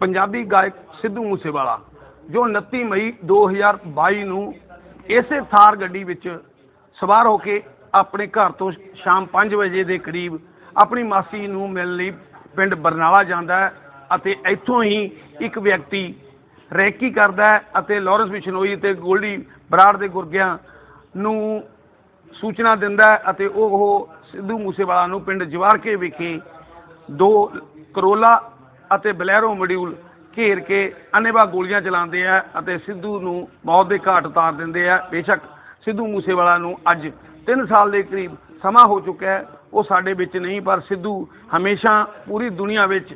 ਪੰਜਾਬੀ ਗਾਇਕ ਸਿੱਧੂ ਮੂਸੇਵਾਲਾ, ਜੋ 29 ਮਈ 2022 ਨੂੰ ਇਸੇ ਥਾਰ ਗੱਡੀ ਵਿੱਚ ਸਵਾਰ ਹੋ ਕੇ ਆਪਣੇ ਘਰ ਤੋਂ ਸ਼ਾਮ 5 ਵਜੇ ਦੇ ਕਰੀਬ ਆਪਣੀ ਮਾਸੀ ਨੂੰ ਮਿਲਣ ਲਈ ਪਿੰਡ ਬਰਨਾਲਾ ਜਾਂਦਾ ਹੈ ਅਤੇ ਇੱਥੋਂ ਹੀ ਇੱਕ ਵਿਅਕਤੀ ਰੈਕੀ ਕਰਦਾ ਹੈ ਅਤੇ ਲਾਰੈਂਸ ਬਿਸ਼ਨੋਈ ਤੇ ਗੋਲਡੀ ਬਰਾੜ ਦੇ ਗੁਰਗਿਆਂ ਨੂੰ ਸੂਚਨਾ ਦਿੰਦਾ ਹੈ ਅਤੇ ਉਹ ਸਿੱਧੂ ਮੂਸੇਵਾਲਾ ਨੂੰ ਪਿੰਡ ਜਵਾਰਕੇ ਵਿਖੇ ਦੋ ਕਰੋਲਾ ਅਤੇ ਬਲੈਰੋ ਮੋਡਿਊਲ ਘੇਰ ਕੇ ਅਨੇਵਾ ਗੋਲੀਆਂ ਚਲਾਉਂਦੇ ਆ ਅਤੇ ਸਿੱਧੂ ਨੂੰ ਮੌਤ ਦੇ ਘਾਟ ਉਤਾਰ ਦਿੰਦੇ ਆ। ਬੇਸ਼ੱਕ ਸਿੱਧੂ ਮੂਸੇਵਾਲਾ ਨੂੰ ਅੱਜ 3 ਸਾਲ ਦੇ ਕਰੀਬ ਸਮਾਂ ਹੋ ਚੁੱਕਾ ਹੈ। ਉਹ ਸਾਡੇ ਵਿੱਚ ਨਹੀਂ, ਪਰ ਸਿੱਧੂ ਹਮੇਸ਼ਾ ਪੂਰੀ ਦੁਨੀਆ ਵਿੱਚ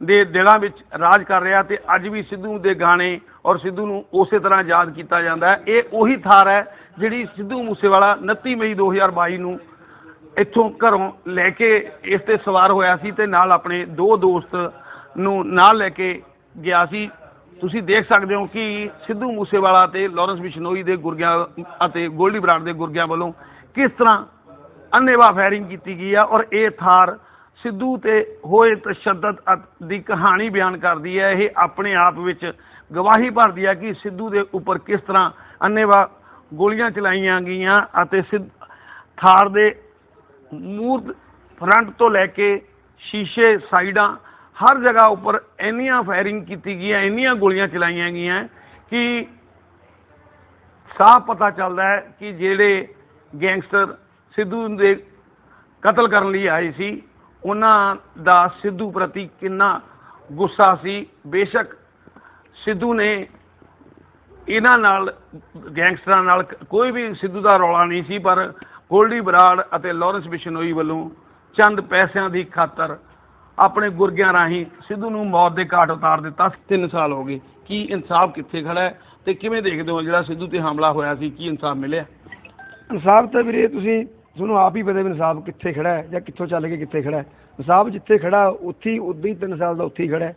ਦੇ ਦਿਲਾਂ ਵਿੱਚ ਰਾਜ ਕਰ ਰਿਹਾ ਤੇ ਅੱਜ ਵੀ ਸਿੱਧੂ ਦੇ ਗਾਣੇ ਔਰ ਸਿੱਧੂ ਨੂੰ ਉਸੇ ਤਰ੍ਹਾਂ ਯਾਦ ਕੀਤਾ ਜਾਂਦਾ ਹੈ। ਇਹ ਉਹੀ ਥਾਰ ਹੈ ਜਿਹੜੀ ਸਿੱਧੂ ਮੂਸੇਵਾਲਾ 29 ਮਈ 2022 ਨੂੰ ਇੱਥੋਂ ਘਰੋਂ ਲੈ ਕੇ ਇਸ ਤੇ ਸਵਾਰ ਹੋਇਆ ਸੀ ਤੇ ਨਾਲ ਆਪਣੇ ਦੋ ਦੋਸਤ ਨੂੰ ਨਾਲ ਲੈ ਕੇ ਗਿਆ ਸੀ। ਤੁਸੀਂ ਦੇਖ ਸਕਦੇ ਹੋ ਕਿ ਸਿੱਧੂ ਮੂਸੇਵਾਲਾ ਤੇ ਲਾਰੈਂਸ ਬਿਸ਼ਨੋਈ ਦੇ ਗੁਰਗਿਆਂ ਅਤੇ ਗੋਲਡੀ ਬਰਾੜ ਦੇ ਗੁਰਗਿਆਂ ਵੱਲੋਂ ਕਿਸ ਤਰ੍ਹਾਂ ਅੰਨੇਵਾ ਫਾਇਰਿੰਗ ਕੀਤੀ ਗਈ ਆ ਔਰ ਇਹ ਥਾਰ ਸਿੱਧੂ ਤੇ ਹੋਏ ਤਸ਼ੱਦਦ ਦੀ ਕਹਾਣੀ ਬਿਆਨ ਕਰਦੀ ਹੈ। ਇਹ ਆਪਣੇ ਆਪ ਵਿੱਚ ਗਵਾਹੀ ਭਰਦੀ ਹੈ ਕਿ ਸਿੱਧੂ ਦੇ ਉੱਪਰ ਕਿਸ ਤਰ੍ਹਾਂ ਅੰਨੇਵਾ ਗੋਲੀਆਂ ਚਲਾਈਆਂ ਗਈਆਂ ਅਤੇ ਸਿੱਧ- ਥਾਰ ਦੇ ਮੂਰਤ ਫਰੰਟ ਤੋਂ ਲੈ ਕੇ ਸ਼ੀਸ਼ੇ, ਸਾਈਡਾਂ ਹਰ ਜਗ੍ਹਾ ਉੱਪਰ ਇੰਨੀਆਂ ਫਾਇਰਿੰਗ ਕੀਤੀ ਗਈ ਹੈ ਇੰਨੀਆਂ ਗੋਲੀਆਂ ਚਲਾਈਆਂ ਗਈਆਂ ਕਿ ਸਾਫ਼ ਪਤਾ ਚੱਲਦਾ ਹੈ ਕਿ ਜਿਹੜੇ ਗੈਂਗਸਟਰ ਸਿੱਧੂ ਦੇ ਕਤਲ ਕਰਨ ਲਈ ਆਏ ਸੀ, ਉਹਨਾਂ ਦਾ ਸਿੱਧੂ ਪ੍ਰਤੀ ਕਿੰਨਾ ਗੁੱਸਾ ਸੀ। ਬੇਸ਼ੱਕ ਸਿੱਧੂ ਨੇ ਇਹਨਾਂ ਨਾਲ, ਗੈਂਗਸਟਰਾਂ ਨਾਲ ਕੋਈ ਵੀ ਸਿੱਧੂ ਦਾ ਰੌਲਾ ਨਹੀਂ ਸੀ, ਪਰ ਗੋਲਡੀ ਬਰਾੜ ਅਤੇ ਲਾਰੈਂਸ ਬਿਸ਼ਨੋਈ ਵੱਲੋਂ ਚੰਦ ਪੈਸਿਆਂ ਦੀ ਖਾਤਰ ਆਪਣੇ ਗੁਰਗਿਆਂ ਰਾਹੀਂ ਸਿੱਧੂ ਨੂੰ ਮੌਤ ਦੇ ਘਾਟ ਉਤਾਰ ਦਿੱਤਾ। 3 ਸਾਲ ਹੋ ਗਏ। ਕੀ ਇਨਸਾਫ ਕਿੱਥੇ ਖੜਾ ਹੈ ਤੇ ਕਿਵੇਂ ਦੇਖਦੇ ਹੋ ਜਿਹੜਾ ਸਿੱਧੂ ਤੇ ਹਮਲਾ ਹੋਇਆ ਸੀ? ਕੀ ਇਨਸਾਫ ਮਿਲਿਆ? ਇਨਸਾਫ ਤਾਂ ਵੀਰੇ ਤੁਸੀਂ ਤੁਹਾਨੂੰ ਆਪ ਹੀ ਪਤਾ ਵੀ ਇਨਸਾਫ ਕਿੱਥੇ ਖੜਾ ਹੈ ਜਾਂ ਕਿੱਥੋਂ ਚੱਲ ਕੇ ਕਿੱਥੇ ਖੜਾ ਹੈ। ਇਨਸਾਫ ਜਿੱਥੇ ਖੜਾ ਉੱਥੇ ਹੀ ਉਦੋਂ ਹੀ 3 ਸਾਲ ਦਾ ਉੱਥੇ ਹੀ ਖੜਾ ਹੈ।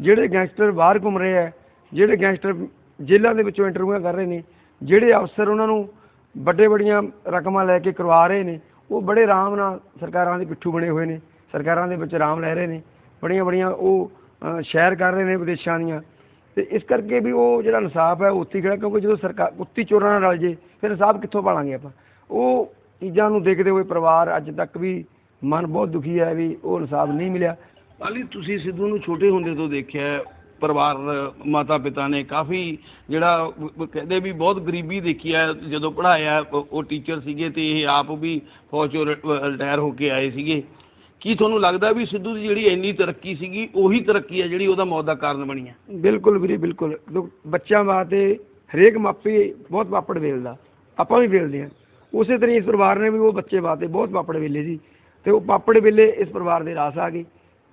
ਜਿਹੜੇ ਗੈਂਗਸਟਰ ਬਾਹਰ ਘੁੰਮ ਰਹੇ ਹੈ ਜਿਹੜੇ ਗੈਂਗਸਟਰ ਜੇਲ੍ਹਾਂ ਦੇ ਵਿੱਚੋਂ ਇੰਟਰਵਿਊਆਂ ਕਰ ਰਹੇ ਨੇ ਜਿਹੜੇ ਅਫਸਰ ਉਹਨਾਂ ਨੂੰ ਵੱਡੇ ਵੱਡੀਆਂ ਰਕਮਾਂ ਲੈ ਕੇ ਕਰਵਾ ਰਹੇ ਨੇ ਉਹ ਬੜੇ ਆਰਾਮ ਨਾਲ ਸਰਕਾਰਾਂ ਦੇ ਪਿੱਠੂ ਬਣੇ ਹੋਏ ਨੇ। ਸਰਕਾਰਾਂ ਦੇ ਵਿੱਚ ਆਰਾਮ ਲੈ ਰਹੇ ਨੇ, ਬੜੀਆਂ ਬੜੀਆਂ ਉਹ ਸ਼ਹਿਰ ਕਰ ਰਹੇ ਨੇ ਵਿਦੇਸ਼ਾਂ ਦੀਆਂ। ਤੇ ਇਸ ਕਰਕੇ ਵੀ ਉਹ ਜਿਹੜਾ ਇਨਸਾਫ ਹੈ ਉੱਥੇ ਹੀ ਖੜਾ, ਕਿਉਂਕਿ ਜਦੋਂ ਸਰਕਾਰ ਕੁੱਤੀ ਚੋਰਾਂ ਨਾਲ ਰਲ ਜੇ, ਫਿਰ ਇਨਸਾਫ ਕਿੱਥੋਂ ਪਾਲਾਂਗੇ ਆਪਾਂ? ਉਹ ਚੀਜ਼ਾਂ ਨੂੰ ਦੇਖਦੇ ਹੋਏ ਪਰਿਵਾਰ ਅੱਜ ਤੱਕ ਵੀ ਮਨ ਬਹੁਤ ਦੁਖੀ ਹੈ ਵੀ ਉਹ ਇਨਸਾਫ ਨਹੀਂ ਮਿਲਿਆ। ਹਾਲੀ ਤੁਸੀਂ ਸਿੱਧੂ ਨੂੰ ਛੋਟੇ ਹੁੰਦੇ ਤੋਂ ਦੇਖਿਆ ਪਰਿਵਾਰ ਮਾਤਾ ਪਿਤਾ ਨੇ ਕਾਫੀ ਜਿਹੜਾ ਕਹਿੰਦੇ ਵੀ ਬਹੁਤ ਗਰੀਬੀ ਦੇਖੀ ਹੈ, ਜਦੋਂ ਪੜਾਇਆ ਉਹ ਟੀਚਰ ਸੀਗੇ ਤੇ ਇਹ ਆਪ ਵੀ ਫੌਜ ਚੋਂ ਰਿਟਾਇਰ ਹੋ ਕੇ ਆਏ ਸੀਗੇ। ਕੀ ਤੁਹਾਨੂੰ ਲੱਗਦਾ ਵੀ ਸਿੱਧੂ ਦੀ ਜਿਹੜੀ ਇੰਨੀ ਤਰੱਕੀ ਸੀਗੀ, ਉਹੀ ਤਰੱਕੀ ਹੈ ਜਿਹੜੀ ਉਹਦਾ ਮੌਤ ਦਾ ਕਾਰਨ ਬਣੀ ਹੈ? ਬਿਲਕੁਲ ਵੀਰੇ, ਬਿਲਕੁਲ। ਲੋਕ- ਬੱਚਿਆਂ ਵਾਸਤੇ ਹਰੇਕ ਮਾਪੇ ਬਹੁਤ ਪਾਪੜ ਵੇਲਦਾ। ਆਪਾਂ ਵੀ ਵੇਲਦੇ ਹਾਂ। ਉਸੇ ਤਰ੍ਹਾਂ ਇਸ ਪਰਿਵਾਰ ਨੇ ਵੀ ਉਹ ਬੱਚੇ ਵਾਸਤੇ ਬਹੁਤ ਪਾਪੜ ਵੇਲੇ ਸੀ। ਤੇ ਉਹ ਪਾਪੜ ਵੇਲੇ ਇਸ ਪਰਿਵਾਰ ਦੇ ਰਾਸ ਆ ਗਏ।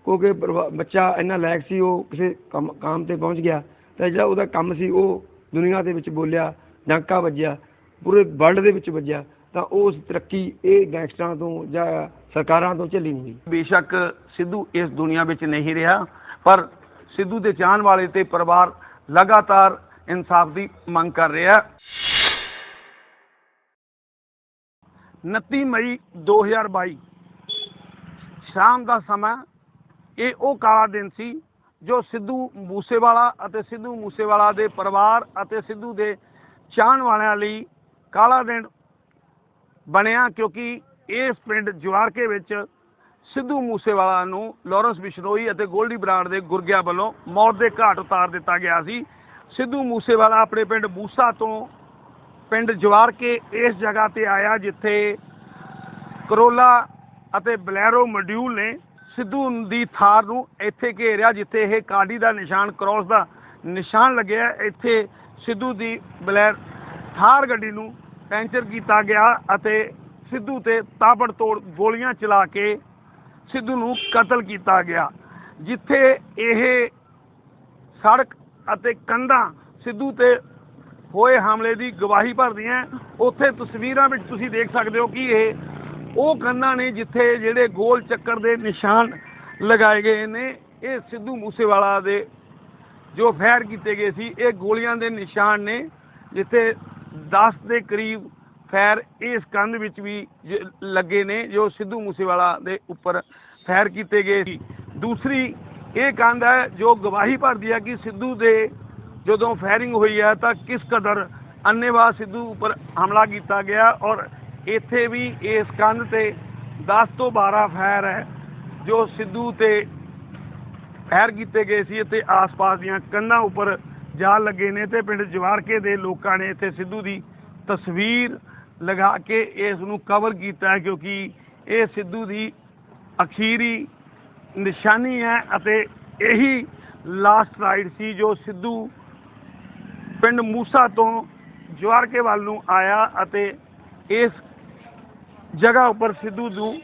ਕਿਉਂਕਿ ਪਰਿਵਾ- ਬੱਚਾ ਇੰਨਾ ਲਾਇਕ ਸੀ, ਉਹ ਕਿਸੇ ਕੰਮ, ਕਾਮ ਤੇ ਪਹੁੰਚ ਗਿਆ। ਤੇ ਜਿਹੜਾ ਉਹਦਾ ਕੰਮ ਸੀ, ਉਹ ਦੁਨੀਆ ਦੇ ਵਿੱਚ ਬੋਲਿਆ, ਡਾਂਕਾ ਵੱਜਿਆ, ਪੂਰੇ ਵਰਲਡ ਦੇ ਵਿੱਚ ਵੱਜਿਆ। ਤਾਂ ਉਸ ਤਰੱਕੀ ਇਹ ਗੈਂਗਸਟਰਾਂ ਤੋਂ ਜਾਂ ਸਰਕਾਰਾਂ ਤੋਂ ਝੱਲੀ ਨਹੀਂ ਗਈ ਬੇਸ਼ੱਕ ਸਿੱਧੂ ਇਸ ਦੁਨੀਆ ਵਿੱਚ ਨਹੀਂ ਰਿਹਾ, ਪਰ ਸਿੱਧੂ ਦੇ ਚਾਹਣ ਵਾਲੇ ਤੇ ਪਰਿਵਾਰ ਲਗਾਤਾਰ ਇਨਸਾਫ ਦੀ ਮੰਗ ਕਰ ਰਿਹਾ ਹੈ। 29 ਮਈ 2022 ਸ਼ਾਮ ਦਾ ਸਮਾਂ, ਇਹ ਉਹ ਕਾਲਾ ਦਿਨ ਸੀ ਜੋ ਸਿੱਧੂ ਮੂਸੇਵਾਲਾ ਅਤੇ ਸਿੱਧੂ ਮੂਸੇਵਾਲਾ ਦੇ ਪਰਿਵਾਰ ਅਤੇ ਸਿੱਧੂ ਦੇ ਚਾਹਣ ਵਾਲਿਆਂ ਲਈ ਕਾਲਾ ਦਿਨ ਬਣਿਆ, ਕਿਉਂਕਿ ਇਸ ਪਿੰਡ ਜਵਾਰਕੇ ਵਿੱਚ ਸਿੱਧੂ ਮੂਸੇਵਾਲਾ ਨੂੰ ਲਾਰੈਂਸ ਬਿਸ਼ਨੋਈ ਅਤੇ ਗੋਲਡੀ ਬ੍ਰਾਂਡ ਦੇ ਗੁਰਗਿਆਂ ਵੱਲੋਂ ਮੌਤ ਦੇ ਘਾਟ ਉਤਾਰ ਦਿੱਤਾ ਗਿਆ ਸੀ। ਸਿੱਧੂ ਮੂਸੇਵਾਲਾ ਆਪਣੇ ਪਿੰਡ ਮੂਸਾ ਤੋਂ ਪਿੰਡ ਜਵਾਰਕੇ ਇਸ ਜਗ੍ਹਾ ਤੇ ਆਇਆ ਜਿੱਥੇ ਕਰੋਲਾ ਅਤੇ ਬਲੈਰੋ ਮੋਡਿਊਲ ਨੇ ਸਿੱਧੂ ਦੀ ਥਾਰ ਨੂੰ ਇੱਥੇ ਘੇਰਿਆ, ਜਿੱਥੇ ਇਹ ਕਾਡੀ ਦਾ ਨਿਸ਼ਾਨ, ਕ੍ਰਾਸ ਦਾ ਨਿਸ਼ਾਨ ਲੱਗਿਆ। ਇੱਥੇ ਸਿੱਧੂ ਦੀ ਬਲੈਰ ਥਾਰ ਗੱਡੀ ਨੂੰ ਪੈਂਚਰ ਕੀਤਾ ਗਿਆ ਅਤੇ ਸਿੱਧੂ ਤੇ ਤਾਬੜਤੋੜ ਗੋਲੀਆਂ ਚਲਾ ਕੇ ਸਿੱਧੂ ਨੂੰ ਕਤਲ ਕੀਤਾ ਗਿਆ, ਜਿੱਥੇ ਇਹ ਸੜਕ ਅਤੇ ਕੰਧਾਂ ਸਿੱਧੂ ਤੇ ਹੋਏ ਹਮਲੇ ਦੀ ਗਵਾਹੀ ਭਰਦੀਆਂ। ਉੱਥੇ ਤਸਵੀਰਾਂ ਵਿੱਚ ਤੁਸੀਂ ਦੇਖ ਸਕਦੇ ਹੋ ਕਿ ਇਹ ਉਹ ਕੰਧਾਂ ਨੇ ਜਿੱਥੇ ਜਿਹੜੇ ਗੋਲ ਚੱਕਰ ਦੇ ਨਿਸ਼ਾਨ ਲਗਾਏ ਗਏ ਨੇ, ਇਹ ਸਿੱਧੂ ਮੂਸੇਵਾਲਾ ਦੇ ਜੋ ਫੈਰ ਕੀਤੇ ਗਏ ਸੀ, ਇਹ ਗੋਲੀਆਂ ਦੇ ਨਿਸ਼ਾਨ ਨੇ, ਜਿੱਥੇ 10 ਦੇ ਕਰੀਬ ਫੈਰ ਇਸ ਕੰਧ ਵਿੱਚ ਵੀ ਲੱਗੇ ਨੇ, ਜੋ ਸਿੱਧੂ ਮੂਸੇਵਾਲਾ ਦੇ ਉੱਪਰ ਫੈਰ ਕੀਤੇ ਗਏ ਸੀ। ਦੂਸਰੀ ਇਹ ਕੰਧ ਹੈ, ਜੋ ਗਵਾਹੀ ਭਰਦੀ ਹੈ ਕਿ ਸਿੱਧੂ ਦੇ ਜਦੋਂ ਫਾਇਰਿੰਗ ਹੋਈ ਹੈ, ਤਾਂ ਕਿਸ ਕਦਰ ਅੰਨੇਵਾਹ ਸਿੱਧੂ ਉੱਪਰ ਹਮਲਾ ਕੀਤਾ ਗਿਆ ਔਰ ਇੱਥੇ ਵੀ ਇਸ ਕੰਧ ਤੇ 10 ਤੋਂ 12 ਫਾਇਰ ਹੈ, ਜੋ ਸਿੱਧੂ ਤੇ ਫਾਇਰ ਕੀਤੇ ਗਏ ਸੀ ਅਤੇ ਆਸ-ਪਾਸ ਦੀਆਂ ਕੰਧਾਂ ਉੱਪਰ ਜਾਲ ਲੱਗੇ ਨੇ ਤੇ ਪਿੰਡ ਜਵਾਰਕੇ ਦੇ ਲੋਕਾਂ ਨੇ ਇੱਥੇ ਸਿੱਧੂ ਦੀ ਤਸਵੀਰ ਲਗਾ ਕੇ ਇਸ ਨੂੰ ਕਵਰ ਕੀਤਾ ਹੈ, ਕਿਉਂਕਿ ਇਹ ਸਿੱਧੂ ਦੀ ਅਖੀਰੀ ਨਿਸ਼ਾਨੀ ਹੈ ਅਤੇ ਇਹੀ ਲਾਸਟ ਰਾਈਡ ਸੀ ਜੋ ਸਿੱਧੂ ਪਿੰਡ ਮੂਸਾ ਤੋਂ ਜਵਾਰਕੇ ਵੱਲ ਨੂੰ ਆਇਆ ਅਤੇ ਇਸ ਜਗ੍ਹਾ ਉੱਪਰ ਸਿੱਧੂ ਨੂੰ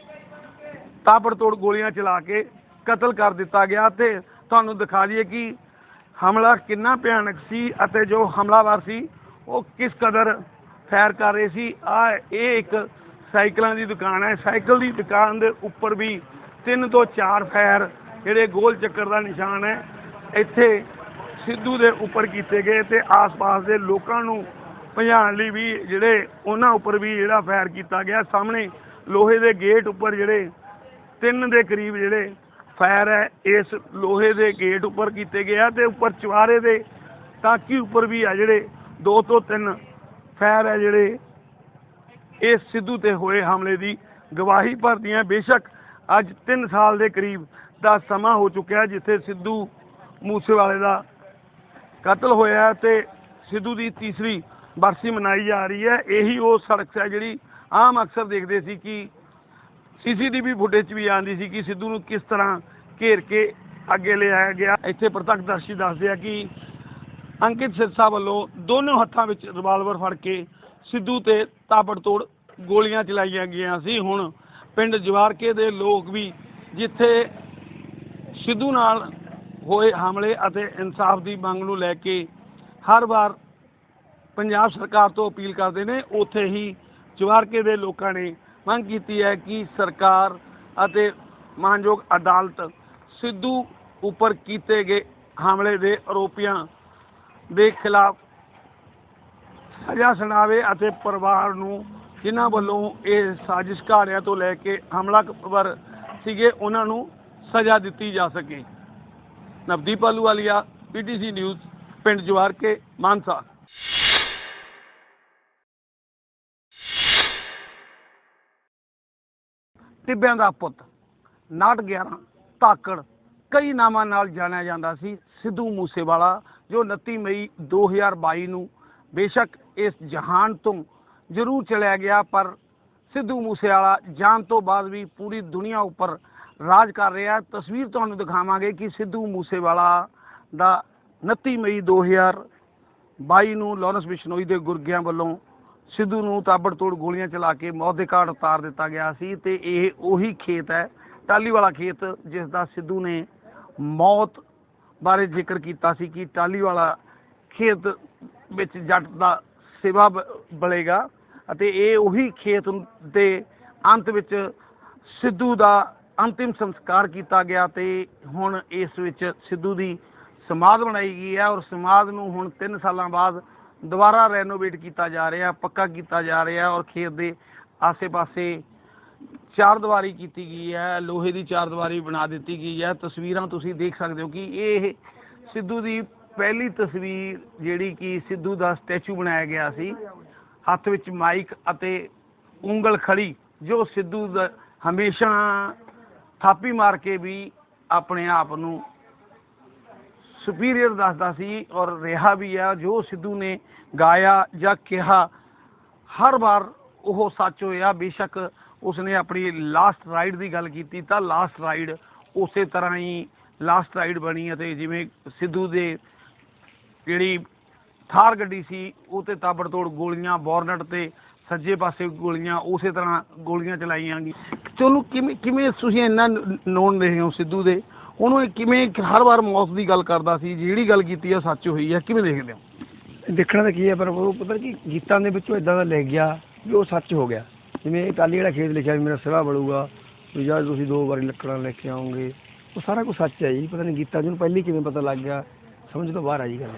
ਤਾਬੜਤੋੜ ਗੋਲੀਆਂ ਚਲਾ ਕੇ ਕਤਲ ਕਰ ਦਿੱਤਾ ਗਿਆ ਤੇ ਤੁਹਾਨੂੰ ਦਿਖਾ ਦਈਏ ਕਿ ਹਮਲਾ ਕਿੰਨਾ ਭਿਆਨਕ ਸੀ ਅਤੇ ਜੋ ਹਮਲਾਵਰ ਸੀ ਉਹ ਕਿਸ ਕਦਰ ਫਾਇਰ ਕਰ ਰਹੇ ਸੀ। ਆ, ਇਹ ਇੱਕ ਸਾਈਕਲਾਂ ਦੀ ਦੁਕਾਨ ਹੈ। ਸਾਈਕਲ ਦੀ ਦੁਕਾਨ ਦੇ ਉੱਪਰ ਵੀ ਤਿੰਨ ਤੋਂ ਚਾਰ ਫੈਰ ਜਿਹੜੇ ਗੋਲ ਚੱਕਰ ਦਾ ਨਿਸ਼ਾਨ ਹੈ। ਇੱਥੇ ਸਿੱਧੂ ਦੇ ਉੱਪਰ ਕੀਤੇ ਗਏ ਤੇ ਆਸ-ਪਾਸ ਦੇ ਲੋਕਾਂ ਨੂੰ ਭਜਾਉਣ ਲਈ ਵੀ ਜਿਹੜੇ ਉਹਨਾਂ ਉੱਪਰ ਵੀ ਜਿਹੜਾ ਫਾਇਰ ਕੀਤਾ ਗਿਆ। ਸਾਹਮਣੇ ਲੋਹੇ ਦੇ ਗੇਟ ਉੱਪਰ ਜਿਹੜੇ ਤਿੰਨ ਦੇ ਕਰੀਬ ਜਿਹੜੇ ਫਾਇਰ ਹੈ, ਇਸ ਲੋਹੇ ਦੇ ਗੇਟ ਉੱਪਰ ਕੀਤੇ ਗਏ ਆ ਤੇ ਉੱਪਰ ਚਵਾਰੇ ਦੇ ਟਾਕੀ ਉੱਪਰ ਵੀ ਆ ਜਿਹੜੇ ਦੋ ਤੋਂ ਤਿੰਨ ਫੈਰ ਹੈ ਜਿਹੜੇ ਇਹ ਸਿੱਧੂ ਤੇ ਹੋਏ ਹਮਲੇ ਦੀ ਗਵਾਹੀ ਭਰਦੀਆਂ। ਬੇਸ਼ੱਕ ਅੱਜ 3 ਸਾਲ ਦੇ ਕਰੀਬ ਦਾ ਸਮਾਂ ਹੋ ਚੁੱਕਿਆ ਜਿੱਥੇ ਸਿੱਧੂ ਮੂਸੇਵਾਲੇ ਦਾ ਕਤਲ ਹੋਇਆ ਹੈ ਤੇ ਸਿੱਧੂ ਦੀ ਤੀਸਰੀ ਬਰਸੀ ਮਨਾਈ ਜਾ ਰਹੀ ਹੈ। ਇਹੀ ਉਹ ਸੜਕ ਹੈ ਜਿਹੜੀ ਆਮ ਅਕਸਰ ਦੇਖਦੇ ਸੀ ਕਿ ਸੀਸੀਟੀਵੀ ਫੁਟੇਜ ਵੀ ਆਉਂਦੀ ਸੀ ਕਿ ਸਿੱਧੂ ਨੂੰ ਕਿਸ ਤਰ੍ਹਾਂ ਘੇਰ ਕੇ ਅੱਗੇ ਲਿਆਇਆ ਗਿਆ। ਇੱਥੇ ਪ੍ਰਤੱਖਦਰਸ਼ੀ ਦੱਸਦੇ ਆ ਕਿ ਅੰਕਿਤ ਸਿਰਸਾ ਵੱਲੋਂ ਦੋਨੋਂ ਹੱਥਾਂ ਵਿੱਚ ਰਿਵਾਲਵਰ ਫੜ ਕੇ ਸਿੱਧੂ ਤੇ ਤਾਬੜਤੋੜ ਗੋਲੀਆਂ ਚਲਾਈਆਂ ਗਈਆਂ ਸੀ। ਹੁਣ ਪਿੰਡ ਜਵਾਰਕੇ ਦੇ ਲੋਕ ਵੀ ਜਿੱਥੇ ਸਿੱਧੂ ਨਾਲ ਹੋਏ ਹਮਲੇ ਅਤੇ ਇਨਸਾਫ ਦੀ ਮੰਗ ਨੂੰ ਲੈ ਕੇ ਹਰ ਵਾਰ ਪੰਜਾਬ ਸਰਕਾਰ ਤੋਂ ਅਪੀਲ ਕਰਦੇ ਨੇ, ਉੱਥੇ ਹੀ ਜਵਾਰਕੇ ਦੇ ਲੋਕਾਂ ਨੇ ਮੰਗ ਕੀਤੀ ਹੈ ਕਿ ਸਰਕਾਰ ਅਤੇ ਮਾਨਯੋਗ ਅਦਾਲਤ ਸਿੱਧੂ ਉੱਪਰ ਕੀਤੇ ਗਏ ਹਮਲੇ ਦੇ ਆਰੋਪੀਆਂ ਦੇ ਖਿਲਾਫ ਸਜ਼ਾ ਸੁਣਾਵੇ ਅਤੇ ਪਰਿਵਾਰ ਨੂੰ ਜਿਨ੍ਹਾਂ ਵੱਲੋਂ ਇਹ ਸਾਜ਼ਿਸ਼ ਘਾੜਿਆਂ ਤੋਂ ਲੈ ਕੇ ਹਮਲਾਵਰ ਸੀਗੇ, ਉਹਨਾਂ ਨੂੰ ਸਜ਼ਾ ਦਿੱਤੀ ਜਾ ਸਕੇ। ਨਵਦੀਪ ਆਲੂਵਾਲੀਆ ਪੀਟੀਸੀ ਨਿਊਜ਼ ਪਿੰਡ ਜਵਾਰ ਕੇ ਮਾਨਸਾ। ਟਿੱਬਿਆਂ ਦਾ ਪੁੱਤ, ਨਾਟ 911 ਤਾਕੜ ਕਈ ਨਾਵਾਂ ਨਾਲ ਜਾਣਿਆ ਜਾਂਦਾ ਸੀ, ਸਿੱਧੂ ਮੂਸੇਵਾਲਾ ਜੋ 29 ਮਈ 2022 ਨੂੰ ਬੇਸ਼ੱਕ ਇਸ ਜਹਾਨ ਤੋਂ ਜ਼ਰੂਰ ਚਲਿਆ ਗਿਆ, ਪਰ ਸਿੱਧੂ ਮੂਸੇਵਾਲਾ ਜਾਣ ਤੋਂ ਬਾਅਦ ਵੀ ਪੂਰੀ ਦੁਨੀਆ ਉੱਪਰ ਰਾਜ ਕਰ ਰਿਹਾ। ਤਸਵੀਰ ਤੁਹਾਨੂੰ ਦਿਖਾਵਾਂਗੇ ਕਿ ਸਿੱਧੂ ਮੂਸੇਵਾਲਾ ਦਾ 29 ਮਈ 2022 ਨੂੰ ਲਾਰੈਂਸ ਬਿਸ਼ਨੋਈ ਦੇ ਗੁਰਗਿਆਂ ਵੱਲੋਂ ਸਿੱਧੂ ਨੂੰ ਤਾਬੜਤੋੜ ਗੋਲੀਆਂ ਚਲਾ ਕੇ ਮੌਤ ਦੇ ਘਾਟ ਉਤਾਰ ਦਿੱਤਾ ਗਿਆ ਸੀ ਤੇ ਇਹ ਉਹੀ ਖੇਤ ਹੈ ਟਾਲੀ ਵਾਲਾ ਖੇਤ ਜਿਸ ਦਾ ਸਿੱਧੂ ਨੇ ਮੌਤ ਬਾਰੇ ਜ਼ਿਕਰ ਕੀਤਾ ਸੀ ਕਿ ਟਾਲੀ ਵਾਲਾ ਖੇਤ ਵਿੱਚ ਜੱਟ ਦਾ ਸੇਵਾ ਬ- ਬਲੇਗਾ ਅਤੇ ਇਹ ਉਹੀ ਖੇਤ ਦੇ ਅੰਤ ਵਿੱਚ ਸਿੱਧੂ ਦਾ ਅੰਤਿਮ ਸੰਸਕਾਰ ਕੀਤਾ ਗਿਆ ਤੇ ਹੁਣ ਇਸ ਵਿੱਚ ਸਿੱਧੂ ਦੀ ਸਮਾਧ ਬਣਾਈ ਗਈ ਹੈ ਔਰ ਸਮਾਧ ਨੂੰ ਹੁਣ 3 ਸਾਲਾਂ ਬਾਅਦ ਦੁਬਾਰਾ ਰੈਨੋਵੇਟ ਕੀਤਾ ਜਾ ਰਿਹਾ, ਪੱਕਾ ਕੀਤਾ ਜਾ ਰਿਹਾ ਔਰ ਖੇਤ ਦੇ ਆਸੇ-ਪਾਸੇ ਚਾਰ ਦੀਵਾਰੀ ਕੀਤੀ ਗਈ ਹੈ, ਲੋਹੇ ਦੀ ਚਾਰ ਦੀਵਾਰੀ ਬਣਾ ਦਿੱਤੀ ਗਈ ਹੈ। ਤਸਵੀਰਾਂ ਤੁਸੀਂ ਦੇਖ ਸਕਦੇ ਹੋ ਕਿ ਇਹ ਸਿੱਧੂ ਦੀ ਪਹਿਲੀ ਤਸਵੀਰ ਜਿਹੜੀ ਕਿ ਸਿੱਧੂ ਦਾ ਸਟੈਚੂ ਬਣਾਇਆ ਗਿਆ ਸੀ। ਹੱਥ ਵਿੱਚ ਮਾਈਕ ਅਤੇ ਉਂਗਲ ਖੜੀ ਜੋ ਸਿੱਧੂ ਦਾ ਹਮੇਸ਼ਾ ਥਾਪੀ ਮਾਰ ਕੇ ਵੀ ਆਪਣੇ ਆਪ ਨੂੰ ਸੁਪੀਰੀਅਰ ਦੱਸਦਾ ਸੀ ਔਰ ਰਿਹਾ ਵੀ ਆ, ਜੋ ਸਿੱਧੂ ਨੇ ਗਾਇਆ ਜਾਂ ਕਿਹਾ, ਹਰ ਵਾਰ ਉਹ ਸੱਚ ਹੋਇਆ। ਬੇਸ਼ੱਕ ਉਸਨੇ ਆਪਣੀ ਲਾਸਟ ਰਾਈਡ ਦੀ ਗੱਲ ਕੀਤੀ ਤਾਂ ਲਾਸਟ ਰਾਈਡ ਉਸੇ ਤਰ੍ਹਾਂ ਹੀ ਲਾਸਟ ਰਾਈਡ ਬਣੀ ਅਤੇ ਜਿਵੇਂ ਸਿੱਧੂ ਦੇ ਜਿਹੜੀ ਥਾਰ ਗੱਡੀ ਸੀ, ਉਹ ਤੇ ਤਾਬੜਤੋੜ ਗੋਲੀਆਂ, ਬੋਰਨਟ ਤੇ ਸੱਜੇ ਪਾਸੇ ਗੋਲੀਆਂ, ਉਸੇ ਤਰ੍ਹਾਂ ਗੋਲੀਆਂ ਚਲਾਈਆਂ ਗਈ ਚਲੋ, ਕਿਵੇਂ ਕਿਵੇਂ ਤੁਸੀਂ ਇੰਨਾ ਨੋਨ ਰਹੇ ਹੋ ਸਿੱਧੂ ਦੇ? ਉਹਨੂੰ ਇਹ ਕਿਵੇਂ ਹਰ ਵਾਰ ਮੌਤ ਦੀ ਗੱਲ ਕਰਦਾ ਸੀ, ਜਿਹੜੀ ਗੱਲ ਕੀਤੀ ਆ, ਸੱਚ ਹੋਈ ਆ, ਕਿਵੇਂ ਦੇਖਦੇ ਹੋ? ਦੇਖਣਾ ਤਾਂ ਕੀ ਹੈ ਪਰ ਉਹ ਪਤਾ ਕੀ, ਗੀਤਾਂ ਦੇ ਵਿੱਚੋਂ ਇਦਾਂ ਦਾ ਲੈ ਗਿਆ ਵੀ ਉਹ ਸੱਚ ਹੋ ਗਿਆ। ਜਿਵੇਂ ਇਹ ਕਾਲੀ ਵਾਲਾ ਖੇਤ ਲਿਖਿਆ ਵੀ ਮੇਰਾ ਸਿਵਾ ਬੜੂਗਾ ਵੀ ਜਦ ਤੁਸੀਂ ਦੋ ਵਾਰੀ ਲੱਕੜਾਂ ਲੈ ਕੇ ਆਓਗੇ ਉਹ ਸਾਰਾ ਕੁਝ ਸੱਚ ਹੈ ਜੀ ਪਤਾ ਨਹੀਂ ਗੀਤਾਂ ਨੂੰ ਪਹਿਲੀ ਕਿਵੇਂ ਪਤਾ ਲੱਗ ਗਿਆ ਸਮਝ ਤੋਂ ਬਾਹਰ ਆ ਜੀ ਗੱਲ।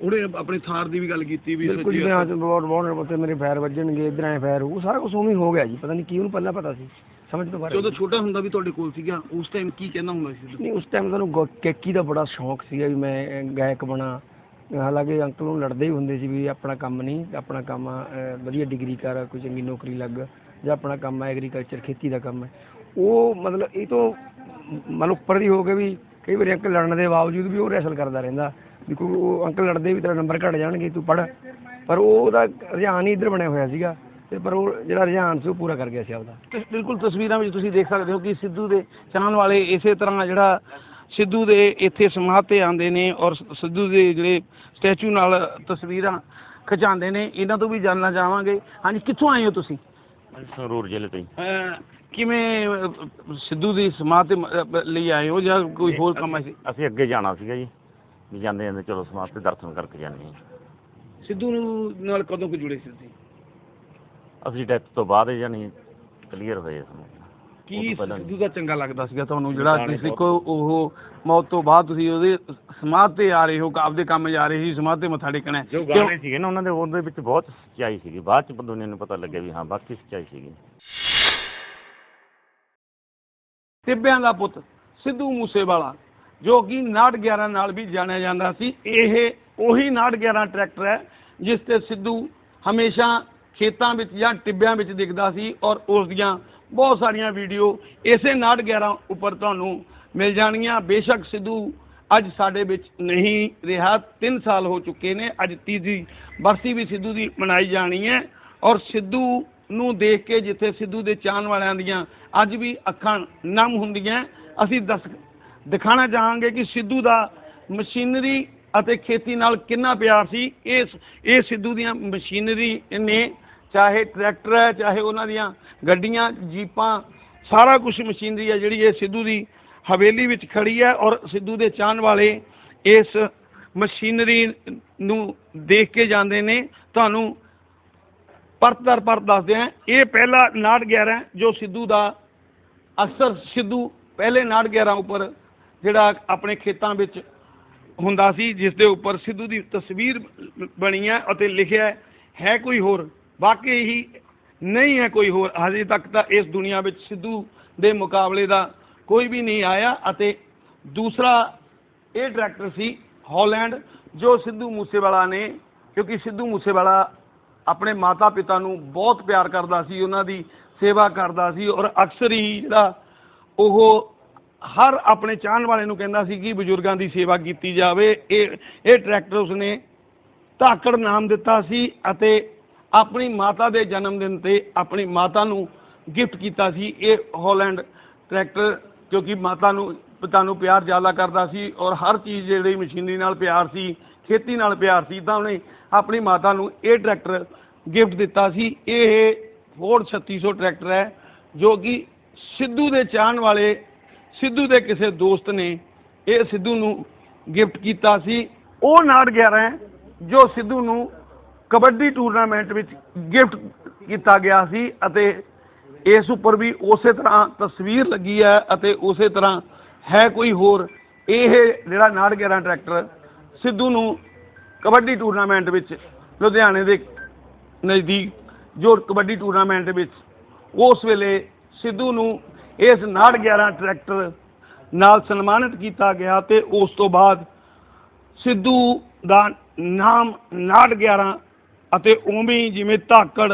ਉਹਨੇ ਆਪਣੀ ਥਾਰ ਦੀ ਵੀ ਗੱਲ ਕੀਤੀ ਵੀ ਬਿਲਕੁਲ ਜਿਵੇਂ ਅੱਜ ਬੋਰਡ ਬੋਰਡ ਉੱਤੇ ਮੇਰੇ ਫਾਇਰ ਵੱਜਣਗੇ ਇਧਰ ਐ ਫਾਇਰ ਹੋਊ ਸਾਰਾ ਕੁਝ ਉਵੇਂ ਹੀ ਹੋ ਗਿਆ ਜੀ ਪਤਾ ਨਹੀਂ ਕੀ ਉਹਨੂੰ ਪਹਿਲਾਂ ਪਤਾ ਸੀ ਸਮਝ ਤੋਂ ਬਾਹਰ ਹੈ ਜਦੋਂ ਛੋਟਾ ਹੁੰਦਾ ਵੀ ਤੁਹਾਡੇ ਕੋਲ ਸੀਗਾ ਉਸ ਟਾਈਮ ਕੀ ਕਹਿੰਦਾ ਹੁੰਦਾ ਸੀ? ਨਹੀਂ ਉਸ ਟਾਈਮ ਤੁਹਾਨੂੰ ਕੈਕੀ ਦਾ ਬੜਾ ਸ਼ੌਂਕ ਸੀਗਾ ਵੀ ਮੈਂ ਗਾਇਕ ਬਣਾ। ਹਾਲਾਂਕਿ ਅੰਕਲ ਨੂੰ ਲੜਦੇ ਹੀ ਹੁੰਦੇ ਸੀ ਵੀ ਆਪਣਾ ਕੰਮ ਨਹੀਂ ਆਪਣਾ ਕੰਮ ਵਧੀਆ ਡਿਗਰੀ ਕਰ ਕੋਈ ਚੰਗੀ ਨੌਕਰੀ ਲੱਗ। ਜਾਂ ਆਪਣਾ ਕੰਮ ਹੈ ਐਗਰੀਕਲਚਰ ਖੇਤੀ ਦਾ ਕੰਮ ਹੈ। ਉਹ ਮਤਲਬ ਇਹ ਤੋਂ ਮਨ ਉੱਪਰ ਦੀ ਹੋ ਕੇ ਵੀ ਕਈ ਵਾਰੀ ਅੰਕਲ ਲੜਨ ਦੇ ਬਾਵਜੂਦ ਵੀ ਉਹ ਰੈਸਲ ਕਰਦਾ ਰਹਿੰਦਾ। ਵੀ ਕੋਈ ਉਹ ਅੰਕਲ ਲੜਦੇ ਵੀ ਤੇਰਾ ਨੰਬਰ ਘਟ ਜਾਣਗੇ, ਤੂੰ ਪੜ ਪਰ ਉਹ ਉਹਦਾ ਰੁਝਾਨ ਹੀ ਇੱਧਰ ਬਣਿਆ ਹੋਇਆ ਸੀਗਾ ਤੇ ਪਰ ਉਹ ਜਿਹੜਾ ਰੁਝਾਨ ਸੀ ਉਹ ਪੂਰਾ ਕਰ ਗਿਆ ਸੀ ਆਪਦਾ। ਬਿਲਕੁਲ ਤਸਵੀਰਾਂ ਵਿੱਚ ਤੁਸੀਂ ਦੇਖ ਸਕਦੇ ਹੋ ਕਿ ਸਿੱਧੂ ਦੇ ਚਾਹਣ ਵਾਲੇ ਇਸੇ ਤਰ੍ਹਾਂ ਜਿਹੜਾ ਸਿੱਧੂ ਦੇ ਇੱਥੇ ਸਮਾਧ ਤੇ ਆਉਂਦੇ ਨੇ ਔਰ ਸਿੱਧੂ ਦੇ ਜਿਹੜੇ ਸਟੈਚੂ ਨਾਲ ਤਸਵੀਰਾਂ ਖਿਚਾਉਂਦੇ ਨੇ। ਇਹਨਾਂ ਤੋਂ ਵੀ ਜਾਣਨਾ ਚਾਹਾਂਗੇ। ਹਾਂਜੀ, ਕਿੱਥੋਂ ਆਏ ਹੋ ਤੁਸੀਂ? ਸੰਗਰੂਰ ਜ਼ਿਲ੍ਹੇ ਤੋਂ। ਕਿਵੇਂ ਸਿੱਧੂ ਦੀ ਸਮਾਧ ਤੇ ਮ- ਅਹ, ਲਈ ਆਏ ਹੋ ਜਾਂ ਕੋਈ ਹੋਰ ਕੰਮ ਸੀ? ਅਸੀਂ ਅੱਗੇ ਜਾਣਾ ਸੀਗਾ ਜੀ। ਵੀ ਜਾਂਦੇ ਜਾਂਦੇ ਚਲੋ ਸਮਾਧ ਤੇ ਦਰਸ਼ਨ ਕਰਕੇ ਜਾਂਦੇ ਹਾਂ। ਸਿੱਧੂ ਨੂੰ ਨਾਲ ਕਦੋਂ ਕੁ ਜੁੜੇ ਸੀ ਤੁਸੀਂ? ਅਸੀਂ ਡੈਥ ਤੋਂ ਬਾਅਦ ਜਾਨੀ ਕਲੀਅਰ ਹੋਏ ਸਾਨੂੰ ਕੀ ਸਿੱਧੂ ਦਾ ਚੰਗਾ ਲੱਗਦਾ ਸੀਗਾ ਤੁਹਾਨੂੰ? ਜਿਹੜਾ ਤੁਸੀਂ ਕੋ ਉਹ ਮੌਤ ਤੋਂ ਬਾਅਦ ਤੁਸੀਂ ਉਹਦੇ ਸਮਾਧ ਤੇ ਆ ਰਹੇ ਹੋ ਆਪਦੇ ਕੰਮ ਜਾ ਰਹੇ ਸੀ ਸਮਾਧ ਤੇ ਮੱਥਾ ਟੇਕਣਾ। ਜੋ? ਗਾਣੇ ਸੀਗੇ ਨਾ ਉਹਨਾਂ ਦੇ ਉਹਦੇ ਵਿੱਚ ਬਹੁਤ ਸੱਚਾਈ ਸੀਗੀ। ਬਾਅਦ ਚ ਦੁਨੀਆ ਨੂੰ ਪਤਾ ਲੱਗਿਆ ਵੀ ਹਾਂ ਬਾਕੀ ਸੱਚਾਈ ਸੀਗੀ। ਟਿੱਬਿਆਂ ਦਾ ਪੁੱਤ ਸਿੱਧੂ ਮੂਸੇਵਾਲਾ ਜੋ ਕਿ 911 ਨਾਲ ਵੀ ਜਾਣਿਆ ਜਾਂਦਾ ਸੀ। ਇਹ ਉਹੀ 911 ਟਰੈਕਟਰ ਹੈ ਜਿਸ ਤੇ ਸਿੱਧੂ ਹਮੇਸ਼ਾ ਖੇਤਾਂ ਵਿੱਚ ਜਾਂ ਟਿੱਬਿਆਂ ਵਿੱਚ ਦਿਖਦਾ ਸੀ ਔਰ ਉਸ ਦੀਆਂ ਬਹੁਤ ਸਾਰੀਆਂ ਵੀਡੀਓ ਇਸੇ 911 ਉੱਪਰ ਤੁਹਾਨੂੰ ਮਿਲ ਜਾਣਗੀਆਂ। ਬੇਸ਼ੱਕ ਸਿੱਧੂ ਅੱਜ ਸਾਡੇ ਵਿੱਚ ਨਹੀਂ ਰਿਹਾ। 3 ਸਾਲ ਹੋ ਚੁੱਕੇ ਨੇ। ਅੱਜ ਤੀਜੀ ਬਰਸੀ ਵੀ ਸਿੱਧੂ ਦੀ ਮਨਾਈ ਜਾਣੀ ਹੈ। ਔਰ ਸਿੱਧੂ ਨੂੰ ਦੇਖ ਕੇ ਜਿੱਥੇ ਸਿੱਧੂ ਦੇ ਚਾਹਣ ਵਾਲਿਆਂ ਦੀਆਂ ਅੱਜ ਵੀ ਅੱਖਾਂ ਨਮ ਹੁੰਦੀਆਂ, ਅਸੀਂ ਦੱਸ ਦਿਖਾਣਾ ਚਾਹਾਂਗੇ ਕਿ ਸਿੱਧੂ ਦਾ ਮਸ਼ੀਨਰੀ ਅਤੇ ਖੇਤੀ ਨਾਲ ਕਿੰਨਾ ਪਿਆਰ ਸੀ। ਇਸ, ਇਹ ਸਿੱਧੂ ਦੀਆਂ ਮਸ਼ੀਨਰੀ ਨੇ ਚਾਹੇ ਟਰੈਕਟਰ ਹੈ, ਚਾਹੇ ਉਹਨਾਂ ਦੀਆਂ ਗੱਡੀਆਂ, ਜੀਪਾਂ, ਸਾਰਾ ਕੁਝ ਮਸ਼ੀਨਰੀ ਹੈ ਜਿਹੜੀ ਇਹ ਸਿੱਧੂ ਦੀ ਹਵੇਲੀ ਵਿੱਚ ਖੜੀ ਹੈ ਔਰ ਸਿੱਧੂ ਦੇ ਚਾਹਣ ਵਾਲੇ ਇਸ ਮਸ਼ੀਨਰੀ ਨੂੰ ਦੇਖ ਕੇ ਜਾਂਦੇ ਨੇ। ਤੁਹਾਨੂੰ ਪਰਤ ਦਰ ਪਰਤ ਦੱਸਦੇ ਆ ਇਹ ਪਹਿਲਾ ਨਾਟ 11 ਜੋ ਸਿੱਧੂ ਦਾ ਅਕਸਰ ਸਿੱਧੂ ਪਹਿਲੇ ਨਾਟ 11 ਉੱਪਰ ਜਿਹੜਾ ਆਪਣੇ ਖੇਤਾਂ ਵਿੱਚ ਹੁੰਦਾ ਸੀ, ਜਿਸ ਦੇ ਉੱਪਰ ਸਿੱਧੂ ਦੀ ਤਸਵੀਰ ਬਣੀ ਹੈ ਅਤੇ ਲਿਖਿਆ ਹੈ ਕੋਈ ਹੋਰ? ਵਾਕਈ ਹੀ ਨਹੀਂ ਹੈ ਕੋਈ ਹੋਰ। ਹਜੇ ਤੱਕ ਤਾਂ ਇਸ ਦੁਨੀਆ ਵਿੱਚ ਸਿੱਧੂ ਦੇ ਮੁਕਾਬਲੇ ਦਾ ਕੋਈ ਵੀ ਨਹੀਂ ਆਇਆ ਅਤੇ ਦੂਸਰਾ ਇਹ ਟਰੈਕਟਰ ਸੀ ਹਾਲੈਂਡ, ਜੋ ਸਿੱਧੂ ਮੂਸੇਵਾਲਾ ਨੇ, ਕਿਉਂਕਿ ਸਿੱਧੂ ਮੂਸੇਵਾਲਾ ਆਪਣੇ ਮਾਤਾ ਪਿਤਾ ਨੂੰ ਬਹੁਤ ਪਿਆਰ ਕਰਦਾ ਸੀ, ਉਹਨਾਂ ਦੀ ਸੇਵਾ ਕਰਦਾ ਸੀ ਔਰ ਅਕਸਰ ਹੀ ਜਿਹੜਾ ਉਹ ਹਰ ਆਪਣੇ ਚਾਹਣ ਵਾਲੇ ਨੂੰ ਕਹਿੰਦਾ ਸੀ ਕਿ ਬਜ਼ੁਰਗਾਂ ਦੀ ਸੇਵਾ ਕੀਤੀ ਜਾਵੇ। ਇਹ ਇਹ ਟਰੈਕਟਰ ਉਸਨੇ ਧਾਕੜ ਨਾਮ ਦਿੱਤਾ ਸੀ ਅਤੇ ਆਪਣੀ ਮਾਤਾ ਦੇ ਜਨਮ ਦਿਨ ਤੇ ਆਪਣੀ ਮਾਤਾ ਨੂੰ ਗਿਫਟ ਕੀਤਾ ਸੀ। ਇਹ ਹਾਲੈਂਡ ਟਰੈਕਟਰ ਕਿਉਂਕਿ ਮਾਤਾ ਨੂੰ, ਪਿਤਾ ਨੂੰ ਪਿਆਰ ਜ਼ਿਆਦਾ ਕਰਦਾ ਸੀ ਔਰ ਹਰ ਚੀਜ਼ ਜਿਹੜੀ ਮਸ਼ੀਨਰੀ ਨਾਲ ਪਿਆਰ ਸੀ, ਖੇਤੀ ਨਾਲ ਪਿਆਰ ਸੀ, ਤਾਂ ਉਹਨੇ ਆਪਣੀ ਮਾਤਾ ਨੂੰ ਇਹ ਟਰੈਕਟਰ ਗਿਫਟ ਦਿੱਤਾ ਸੀ। ਇਹ ਫੋਰਡ 3600 ਟਰੈਕਟਰ ਹੈ, ਜੋ ਕਿ ਸਿੱਧੂ ਦੇ ਚਾਹਣ ਵਾਲੇ, ਸਿੱਧੂ ਦੇ ਕਿਸੇ ਦੋਸਤ ਨੇ ਇਹ ਸਿੱਧੂ ਨੂੰ ਗਿਫਟ ਕੀਤਾ ਸੀ। ਉਹ ਨਾਟ 11 ਜੋ ਸਿੱਧੂ ਨੂੰ ਕਬੱਡੀ ਟੂਰਨਾਮੈਂਟ ਵਿੱਚ ਗਿਫਟ ਕੀਤਾ ਗਿਆ ਸੀ ਅਤੇ ਇਸ ਉੱਪਰ ਵੀ ਉਸੇ ਤਰ੍ਹਾਂ ਤਸਵੀਰ ਲੱਗੀ ਹੈ ਅਤੇ ਉਸੇ ਤਰ੍ਹਾਂ ਹੈ ਕੋਈ ਹੋਰ। ਇਹ ਜਿਹੜਾ ਨਾਟ 11 ਟਰੈਕਟਰ ਸਿੱਧੂ ਨੂੰ ਕਬੱਡੀ ਟੂਰਨਾਮੈਂਟ ਵਿੱਚ ਲੁਧਿਆਣੇ ਦੇ ਨਜ਼ਦੀਕ ਜੋ ਕਬੱਡੀ ਟੂਰਨਾਮੈਂਟ ਵਿੱਚ ਉਸ ਵੇਲੇ ਸਿੱਧੂ ਨੂੰ ਇਸ 911 ਟਰੈਕਟਰ ਨਾਲ ਸਨਮਾਨਿਤ ਕੀਤਾ ਗਿਆ ਤੇ ਉਸ ਤੋਂ ਬਾਅਦ ਸਿੱਧੂ ਦਾ ਨਾਮ 911 ਅਤੇ ਉਵੇਂ ਹੀ ਜਿਵੇਂ ਧਾਕੜ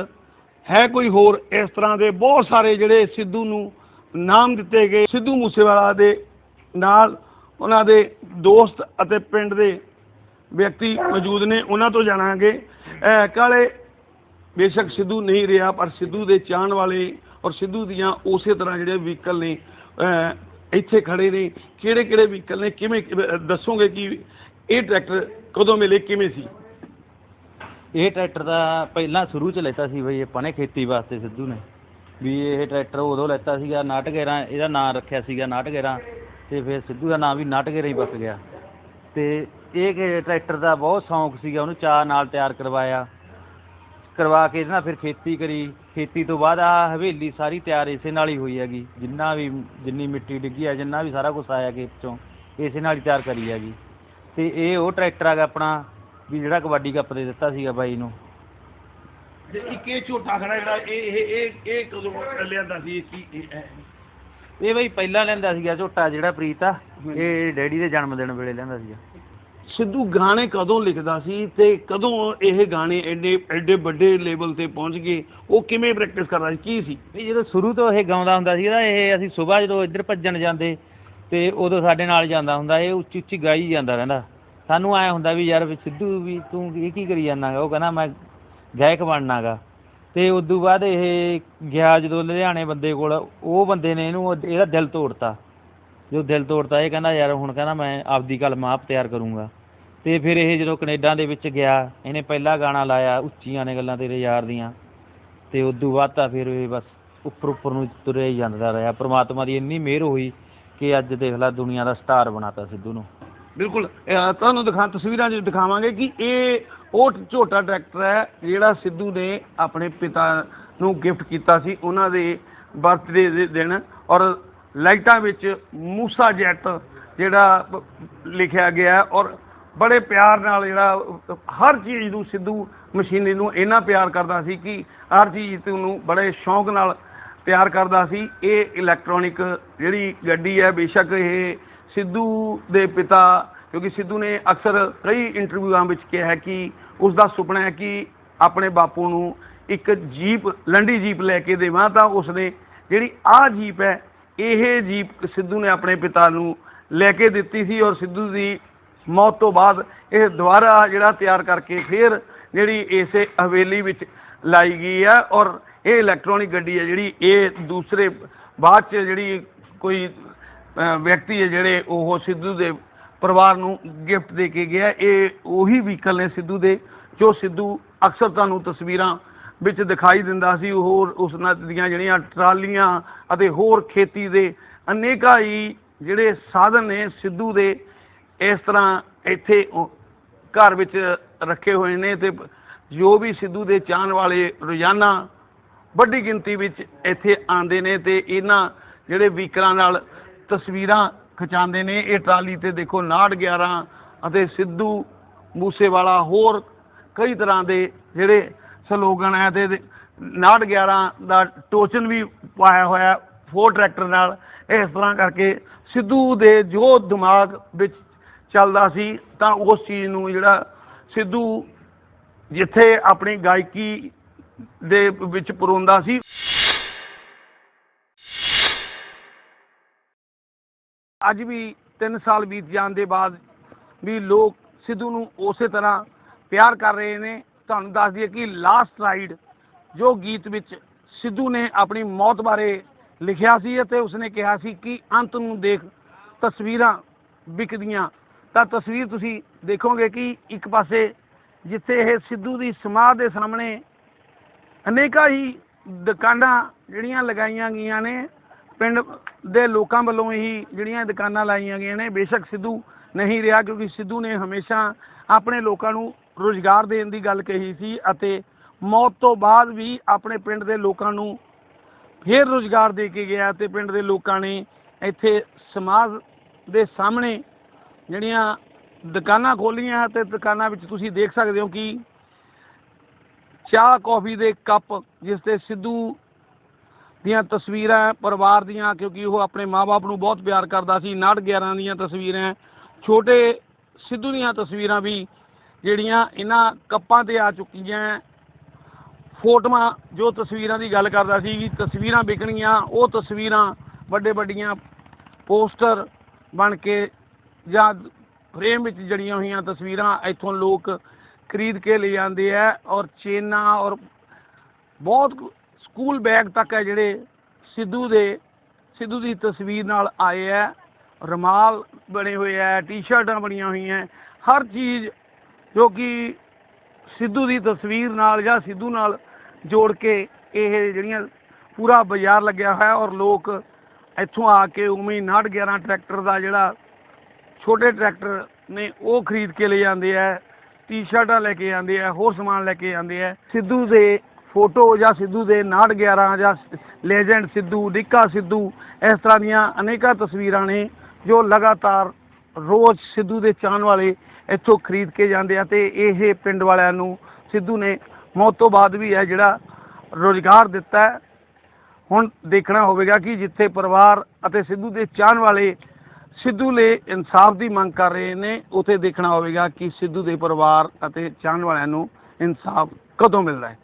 ਹੈ ਕੋਈ ਹੋਰ, ਇਸ ਤਰ੍ਹਾਂ ਦੇ ਬਹੁਤ ਸਾਰੇ ਜਿਹੜੇ ਸਿੱਧੂ ਨੂੰ ਨਾਮ ਦਿੱਤੇ ਗਏ। ਸਿੱਧੂ ਮੂਸੇਵਾਲਾ ਦੇ ਨਾਲ ਉਹਨਾਂ ਦੇ ਦੋਸਤ ਅਤੇ ਪਿੰਡ ਦੇ ਵਿਅਕਤੀ ਮੌਜੂਦ ਨੇ, ਉਹਨਾਂ ਤੋਂ ਜਾਣਾਂਗੇ। ਕਾਲੇ ਬੇਸ਼ੱਕ ਸਿੱਧੂ ਨਹੀਂ ਰਿਹਾ, ਪਰ ਸਿੱਧੂ ਦੇ ਚਾਹਣ ਵਾਲੇ ਔਰ ਸਿੱਧੂ ਦੀਆਂ ਉਸੇ ਤਰ੍ਹਾਂ ਜਿਹੜੇ ਵਹੀਕਲ ਨੇ ਇੱਥੇ ਖੜੇ ਨੇ। ਕਿਹੜੇ ਕਿਹੜੇ ਵਹੀਕਲ ਨੇ? ਕਿਵੇਂ ਦੱਸੋਗੇ ਕਿ ਇਹ ਟਰੈਕਟਰ ਕਦੋਂ ਮਿਲੇ, ਕਿਵੇਂ ਸੀ? ਇਹ ਟਰੈਕਟਰ ਦਾ ਪਹਿਲਾਂ ਸ਼ੁਰੂ ਚ ਲੈਤਾ ਸੀ ਬਈ, ਆਪਾਂ ਨੇ ਖੇਤੀ ਵਾਸਤੇ ਸਿੱਧੂ ਨੇ। ਵੀ ਇਹ ਟਰੈਕਟਰ ਉਦੋਂ ਲੈਤਾ ਸੀਗਾ ਨਾਟਗੇਰਾ ਇਹਦਾ ਨਾਂ ਰੱਖਿਆ ਸੀਗਾ ਨਾਟਗੇਰਾ ਤੇ ਫਿਰ ਸਿੱਧੂ ਦਾ ਨਾਂ ਵੀ ਨਾਟਗੇਰਾ ਹੀ ਬਕ ਗਿਆ। ਤੇ ਇਹ ਟਰੈਕਟਰ ਦਾ ਬਹੁਤ ਸ਼ੌਂਕ ਸੀਗਾ, ਉਹਨੂੰ ਚਾਹ ਨਾਲ ਤਿਆਰ ਕਰਵਾਇਆ। ਕਰਵਾ ਕੇ ਇਹਦੇ ਨਾਲ ਫਿਰ ਖੇਤੀ ਕਰੀ। ਖੇਤੀ ਤੋਂ ਬਾਅਦ ਆ ਹਵੇਲੀ ਸਾਰੀ ਤਿਆਰ ਇਸੇ ਨਾਲ ਹੀ ਹੋਈ ਹੈਗੀ। ਜਿੰਨਾ ਵੀ, ਜਿੰਨੀ ਮਿੱਟੀ ਡਿੱਗੀ ਆ, ਜਿੰਨਾ ਵੀ ਸਾਰਾ ਕੁਝ ਆਇਆ ਖੇਤ ਚੋਂ, ਇਸੇ ਨਾਲ ਹੀ ਤਿਆਰ ਕਰੀ ਹੈਗੀ। ਤੇ ਇਹ ਉਹ ਟਰੈਕਟਰ ਹੈਗਾ ਆਪਣਾ ਵੀ ਜਿਹੜਾ ਕਬੱਡੀ ਕੱਪ ਦੇ ਦਿੱਤਾ ਸੀਗਾ ਬਾਈ ਨੂੰ। ਤੇ ਇੱਕ ਇਹ ਝੋਟਾ ਖੜਾ ਜਿਹੜਾ ਇਹ ਇਹ ਇਹ ਇਹ ਕਦੋਂ ਲਿਆਂਦਾ ਸੀ ਇਹ ਕੀ ਇਹ- ਇਹ- ਇਹ ਬਈ ਪਹਿਲਾਂ ਲੈਂਦਾ ਸੀਗਾ ਝੋਟਾ ਜਿਹੜਾ ਪ੍ਰੀਤ ਆ ਇਹ ਡੈਡੀ ਦੇ ਜਨਮ ਦਿਨ ਵੇਲੇ ਲੈਂਦਾ ਸੀਗਾ। ਸਿੱਧੂ ਗਾਣੇ ਕਦੋਂ ਲਿਖਦਾ ਸੀ ਤੇ ਕਦੋਂ ਇਹ ਗਾਣੇ ਐਡੇ ਐਡੇ ਵੱਡੇ ਲੈਵਲ ਤੇ ਪਹੁੰਚ ਗਏ ਉਹ ਕਿਵੇਂ ਪ੍ਰੈਕਟਿਸ ਕਰਦਾ ਸੀ ਕੀ ਸੀ? ਵੀ ਜਦੋਂ ਸ਼ੁਰੂ ਤੋਂ ਇਹ ਗਾਉਂਦਾ ਹੁੰਦਾ ਸੀ ਨਾ ਇਹ ਅਸੀਂ ਸਵੇਰ ਜਦੋਂ ਇੱਧਰ ਭੱਜਣ ਜਾਂਦੇ ਤੇ ਉਦੋਂ ਸਾਡੇ ਨਾਲ ਜਾਂਦਾ ਹੁੰਦਾ ਇਹ ਉੱਚੀ ਉੱਚੀ ਗਾਈ ਜਾਂਦਾ ਰਹਿੰਦਾ। ਸਾਨੂੰ ਐ ਹੁੰਦਾ ਵੀ ਯਾਰ ਵੀ ਸਿੱਧੂ ਵੀ ਤੂੰ ਇਹ ਕੀ ਕਰੀ ਜਾਂਦਾਗਾ? ਉਹ ਕਹਿੰਦਾ ਮੈਂ ਗਾਇਕ ਬਣਨਾਗਾ। ਤੇ ਉਦੋਂ ਬਾਅਦ ਇਹ ਗਿਆ ਜਦੋਂ ਲੁਧਿਆਣੇ ਬੰਦੇ ਕੋਲ, ਉਹ ਬੰਦੇ ਨੇ ਇਹਨੂੰ ਇਹਦਾ ਦਿਲ ਤੋੜਤਾ। ਜੋ ਦਿਲ ਤੋੜਤਾ, ਇਹ ਕਹਿੰਦਾ ਯਾਰ ਹੁਣ ਕਹਿੰਦਾ ਮੈਂ ਆਪਦੀ ਕਲਮ ਆਪ ਤਿਆਰ ਕਰੂੰਗਾ। ਤੇ ਫਿਰ ਇਹ ਜਦੋਂ ਕੈਨੇਡਾ ਦੇ ਵਿੱਚ ਗਿਆ, ਇਹਨੇ ਪਹਿਲਾ ਗਾਣਾ ਲਾਇਆ, ਉੱਚੀਆਂ ਨੇ ਗੱਲਾਂ ਤੇਰੇ ਯਾਰ ਦੀਆਂ। ਤੇ ਉਦੋਂ ਬਾਅਦ ਤਾਂ ਫਿਰ ਇਹ ਬਸ ਉੱਪਰ ਉੱਪਰ ਨੂੰ ਤੁਰਿਆ ਹੀ ਜਾਂਦਾ ਰਿਹਾ। ਪ੍ਰਮਾਤਮਾ ਦੀ ਇੰਨੀ ਮਿਹਰ ਹੋਈ ਕਿ ਅੱਜ ਦੇਖ ਲੈ ਦੁਨੀਆ ਦਾ ਸਟਾਰ ਬਣਾਤਾ ਸਿੱਧੂ ਨੂੰ। ਬਿਲਕੁਲ ਤੁਹਾਨੂੰ ਦਿਖਾ, ਤਸਵੀਰਾਂ 'ਚ ਦਿਖਾਵਾਂਗੇ ਕਿ ਇਹ ਉਹ ਝੋਟਾ ਟਰੈਕਟਰ ਹੈ, ਜਿਹੜਾ ਸਿੱਧੂ ਨੇ ਆਪਣੇ ਪਿਤਾ ਨੂੰ ਗਿਫਟ ਕੀਤਾ ਸੀ, ਉਹਨਾਂ ਦੇ ਬਰਥਡੇ ਦੇ ਦਿਨ। ਔਰ ਲਾਈਟਾਂ ਵਿੱਚ ਮੂਸਾ ਜੈਟ ਜਿਹੜਾ ਲਿਖਿਆ ਗਿਆ ਔਰ ਬੜੇ ਪਿਆਰ ਨਾਲ ਜਿਹੜਾ, ਹਰ ਚੀਜ਼ ਨੂੰ ਸਿੱਧੂ ਮਸ਼ੀਨਰੀ ਨੂੰ ਇੰਨਾ ਪਿਆਰ ਕਰਦਾ ਸੀ ਕਿ ਹਰ ਚੀਜ਼ ਨੂੰ ਬੜੇ ਸ਼ੌਂਕ ਨਾਲ ਪਿਆਰ ਕਰਦਾ ਸੀ। ਇਹ ਇਲੈਕਟ੍ਰੋਨਿਕ ਜਿਹੜੀ ਗੱਡੀ ਹੈ, ਬੇਸ਼ੱਕ ਇਹ ਸਿੱਧੂ ਦੇ ਪਿਤਾ, ਕਿਉਂਕਿ ਸਿੱਧੂ ਨੇ ਅਕਸਰ ਕਈ ਇੰਟਰਵਿਊਆਂ ਵਿੱਚ ਕਿਹਾ ਹੈ ਕਿ ਉਸ ਦਾ ਸੁਪਨਾ ਹੈ ਕਿ ਆਪਣੇ ਬਾਪੂ ਨੂੰ ਇੱਕ ਜੀਪ, ਲੰਡੀ ਜੀਪ ਲੈ ਕੇ ਦੇਵਾਂ, ਤਾਂ ਉਸਨੇ ਜਿਹੜੀ ਆਹ ਜੀਪ ਹੈ, ਇਹ ਜੀਪ ਸਿੱਧੂ ਨੇ ਆਪਣੇ ਪਿਤਾ ਨੂੰ ਲੈ ਕੇ ਦਿੱਤੀ ਸੀ ਔਰ ਸਿੱਧੂ ਦੀ ਮੌਤ ਤੋਂ ਬਾਅਦ ਇਹ ਦੁਬਾਰਾ ਜਿਹੜਾ ਤਿਆਰ ਕਰਕੇ ਫਿਰ ਜਿਹੜੀ ਇਸੇ ਹਵੇਲੀ ਵਿੱਚ ਲਾਈ ਗਈ ਹੈ ਔਰ ਇਹ ਇਲੈਕਟ੍ਰੋਨਿਕ ਗੱਡੀ ਹੈ ਜਿਹੜੀ ਇਹ ਦੂਸਰੇ ਬਾਅਦ ਚ ਜਿਹੜੀ ਕੋਈ ਵਿਅਕਤੀ ਹੈ ਜਿਹੜੇ ਉਹ ਸਿੱਧੂ ਦੇ ਪਰਿਵਾਰ ਨੂੰ ਗਿਫਟ ਦੇ ਕੇ ਗਿਆ। ਇਹ ਉਹੀ ਵਹੀਕਲ ਨੇ ਸਿੱਧੂ ਦੇ, ਜੋ ਸਿੱਧੂ ਅਕਸਰ ਤੁਹਾਨੂੰ ਤਸਵੀਰਾਂ ਵਿੱਚ ਦਿਖਾਈ ਦਿੰਦਾ ਸੀ। ਹੋਰ ਉਸ ਨਾਲ ਦੀਆਂ ਜਿਹੜੀਆਂ ਟਰਾਲੀਆਂ ਅਤੇ ਹੋਰ ਖੇਤੀ ਦੇ ਅਨੇਕਾਂ ਹੀ ਜਿਹੜੇ ਸਾਧਨ ਨੇ ਸਿੱਧੂ ਦੇ, ਇਸ ਤਰ੍ਹਾਂ ਇੱਥੇ ਘਰ ਵਿੱਚ ਰੱਖੇ ਹੋਏ ਨੇ ਤੇ ਜੋ ਵੀ ਸਿੱਧੂ ਦੇ ਚਾਹਣ ਵਾਲੇ ਰੋਜ਼ਾਨਾ ਵੱਡੀ ਗਿਣਤੀ ਵਿੱਚ ਇੱਥੇ ਆਉਂਦੇ ਨੇ ਤੇ ਇਹਨਾਂ ਜਿਹੜੇ ਵਹੀਕਲਾਂ ਨਾਲ ਤਸਵੀਰਾਂ ਖਿਚਾਉਂਦੇ ਨੇ। ਇਹ ਟਰਾਲੀ ਤੇ ਦੇਖੋ 911 ਅਤੇ ਸਿੱਧੂ ਮੂਸੇਵਾਲਾ ਹੋਰ ਕਈ ਤਰ੍ਹਾਂ ਦੇ ਜਿਹੜੇ ਸਲੋਗਨ ਹੈ ਤੇ 911 ਦਾ ਟੋਚਨ ਵੀ ਪਾਇਆ ਹੋਇਆ ਫੋਰ ਟਰੈਕਟਰ ਨਾਲ। ਇਸ ਤਰ੍ਹਾਂ ਕਰਕੇ ਸਿੱਧੂ ਦੇ ਜੋ ਦਿਮਾਗ ਵਿੱਚ ਚੱਲਦਾ ਸੀ ਤਾਂ ਉਸ ਚੀਜ਼ ਨੂੰ ਜਿਹੜਾ ਸਿੱਧੂ ਜਿੱਥੇ ਆਪਣੀ ਗਾਇਕੀ ਦੇ ਵਿੱਚ ਪਰੋਂਦਾ ਸੀ। ਅੱਜ ਵੀ 3 ਸਾਲ ਬੀਤ ਜਾਣ ਦੇ ਬਾਅਦ ਵੀ ਲੋਕ ਸਿੱਧੂ ਨੂੰ ਉਸੇ ਤਰ੍ਹਾਂ ਪਿਆਰ ਕਰ ਰਹੇ ਨੇ। ਤੁਹਾਨੂੰ ਦੱਸ ਦਈਏ ਕਿ ਲਾਸਟ ਰਾਈਡ ਜੋ ਗੀਤ ਵਿੱਚ ਸਿੱਧੂ ਨੇ ਆਪਣੀ ਮੌਤ ਬਾਰੇ ਲਿਖਿਆ ਸੀ ਅਤੇ ਉਸਨੇ ਕਿਹਾ ਸੀ ਕਿ ਅੰਤ ਨੂੰ ਦੇਖ ਤਸਵੀਰਾਂ ਵਿਕਦੀਆਂ। ਤਾਂ ਤਸਵੀਰ ਤੁਸੀਂ ਦੇਖੋਗੇ ਕਿ ਇੱਕ ਪਾਸੇ ਜਿੱਥੇ ਇਹ ਸਿੱਧੂ ਦੀ ਸਮਾਧ ਦੇ ਸਾਹਮਣੇ ਅਨੇਕਾਂ ਹੀ ਦੁਕਾਨਾਂ ਜਿਹੜੀਆਂ ਲਗਾਈਆਂ ਗਈਆਂ ਨੇ ਪਿੰਡ ਦੇ ਲੋਕਾਂ ਵੱਲੋਂ ਹੀ ਜਿਹੜੀਆਂ ਦੁਕਾਨਾਂ ਲਾਈਆਂ ਗਈਆਂ ਨੇ, ਬੇਸ਼ੱਕ ਸਿੱਧੂ ਨਹੀਂ ਰਿਹਾ ਕਿਉਂਕਿ ਸਿੱਧੂ ਨੇ ਹਮੇਸ਼ਾ ਆਪਣੇ ਲੋਕਾਂ ਨੂੰ ਰੋਜ਼ਗਾਰ ਦੇਣ ਦੀ ਗੱਲ ਕਹੀ ਸੀ ਅਤੇ ਮੌਤ ਤੋਂ ਬਾਅਦ ਵੀ ਆਪਣੇ ਪਿੰਡ ਦੇ ਲੋਕਾਂ ਨੂੰ ਫੇਰ ਰੋਜ਼ਗਾਰ ਦੇ ਕੇ ਗਿਆ ਤੇ ਪਿੰਡ ਦੇ ਲੋਕਾਂ ਨੇ ਇੱਥੇ ਸਮਾਜ ਦੇ ਸਾਹਮਣੇ ਜਿਹੜੀਆਂ ਦੁਕਾਨਾਂ ਖੋਲੀਆਂ ਤੇ ਦੁਕਾਨਾਂ ਵਿੱਚ ਤੁਸੀਂ ਦੇਖ ਸਕਦੇ ਹੋ ਕਿ ਚਾਹ, ਕੌਫੀ ਦੇ ਕੱਪ ਜਿਸ ਤੇ ਸਿੱਧੂ ਦੀਆਂ ਤਸਵੀਰਾਂ ਪਰਿਵਾਰ ਦੀਆਂ, ਕਿਉਂਕਿ ਉਹ ਆਪਣੇ ਮਾਪੇ ਨੂੰ ਬਹੁਤ ਪਿਆਰ ਕਰਦਾ ਸੀ। 911 ਦੀਆਂ ਤਸਵੀਰਾਂ ਛੋਟੇ ਸਿੱਧੂ ਦੀਆਂ ਤਸਵੀਰਾਂ ਵੀ ਜਿਹੜੀਆਂ ਇਹਨਾਂ ਕੱਪਾਂ ਤੇ ਆ ਚੁੱਕੀਆਂ ਫੋਟੋਆਂ, ਜੋ ਤਸਵੀਰਾਂ ਦੀ ਗੱਲ ਕਰਦਾ ਸੀ ਕਿ ਤਸਵੀਰਾਂ ਵਿਕਣੀਆਂ, ਉਹ ਤਸਵੀਰਾਂ ਵੱਡੇ ਵੱਡੀਆਂ ਪੋਸਟਰ ਬਣ ਕੇ ਜਾਂ ਫਰੇਮ ਵਿੱਚ ਜੜੀਆਂ ਹੋਈਆਂ ਤਸਵੀਰਾਂ ਇੱਥੋਂ ਲੋਕ ਖਰੀਦ ਕੇ ਲੈ ਜਾਂਦੇ ਆ ਔਰ ਚੇਨਾਂ ਔਰ ਬਹੁਤ ਸਕੂਲ ਬੈਗ ਤੱਕ ਹੈ ਜਿਹੜੇ ਸਿੱਧੂ ਦੇ, ਸਿੱਧੂ ਦੀ ਤਸਵੀਰ ਨਾਲ ਆਏ ਹੈ। ਰਮਾਲ ਬਣੇ ਹੋਏ ਹੈ, ਟੀ-ਸ਼ਰਟਾਂ ਬਣੀਆਂ ਹੋਈਆਂ ਹਰ ਚੀਜ਼ ਜੋ ਕਿ ਸਿੱਧੂ ਦੀ ਤਸਵੀਰ ਨਾਲ ਜਾਂ ਸਿੱਧੂ ਨਾਲ ਜੋੜ ਕੇ ਇਹ ਜਿਹੜੀਆਂ ਪੂਰਾ ਬਾਜ਼ਾਰ ਲੱਗਿਆ ਹੋਇਆ ਔਰ ਲੋਕ ਇੱਥੋਂ ਆ ਕੇ ਉਵੇਂ ਹੀ 911 ਟਰੈਕਟਰ ਦਾ ਜਿਹੜਾ ਛੋਟੇ ਟਰੈਕਟਰ ਨੇ ਉਹ ਖਰੀਦ ਕੇ ਲੈ ਜਾਂਦੇ ਆ ਟੀ-ਸ਼ਰਟਾਂ ਲੈ ਕੇ ਜਾਂਦੇ ਆ ਹੋਰ ਸਮਾਨ ਲੈ ਕੇ ਜਾਂਦੇ ਆ ਸਿੱਧੂ ਦੇ ਫੋਟੋ ਜਾਂ ਸਿੱਧੂ ਦੇ 911 ਜਾਂ ਲੈਜੈਂਡ ਸਿੱਧੂ, ਨਿੱਕਾ ਸਿੱਧੂ, ਇਸ ਤਰ੍ਹਾਂ ਦੀਆਂ ਅਨੇਕਾਂ ਤਸਵੀਰਾਂ ਨੇ ਜੋ ਲਗਾਤਾਰ ਰੋਜ਼ ਸਿੱਧੂ ਦੇ ਚਾਹਣ ਵਾਲੇ ਇੱਥੋਂ ਖਰੀਦ ਕੇ ਜਾਂਦੇ ਆ ਤੇ ਇਹ ਪਿੰਡ ਵਾਲਿਆਂ ਨੂੰ ਸਿੱਧੂ ਨੇ ਮੌਤ ਤੋਂ ਬਾਅਦ ਵੀ ਹੈ ਜਿਹੜਾ ਰੋਜ਼ਗਾਰ ਦਿੱਤਾ ਹੁਣ ਦੇਖਣਾ ਹੋਵੇਗਾ ਕਿ ਜਿੱਥੇ ਪਰਿਵਾਰ ਅਤੇ ਸਿੱਧੂ ਦੇ ਚਾਹਣ ਵਾਲੇ ਸਿੱਧੂ ਲਈ ਇਨਸਾਫ ਦੀ ਮੰਗ ਕਰ ਰਹੇ ਨੇ, ਉਥੇ ਦੇਖਣਾ ਹੋਵੇਗਾ ਕਿ ਸਿੱਧੂ ਦੇ ਪਰਿਵਾਰ ਅਤੇ ਚਾਹਣ ਵਾਲਿਆਂ ਨੂੰ ਇਨਸਾਫ ਕਦੋਂ ਮਿਲਦਾ ਹੈ।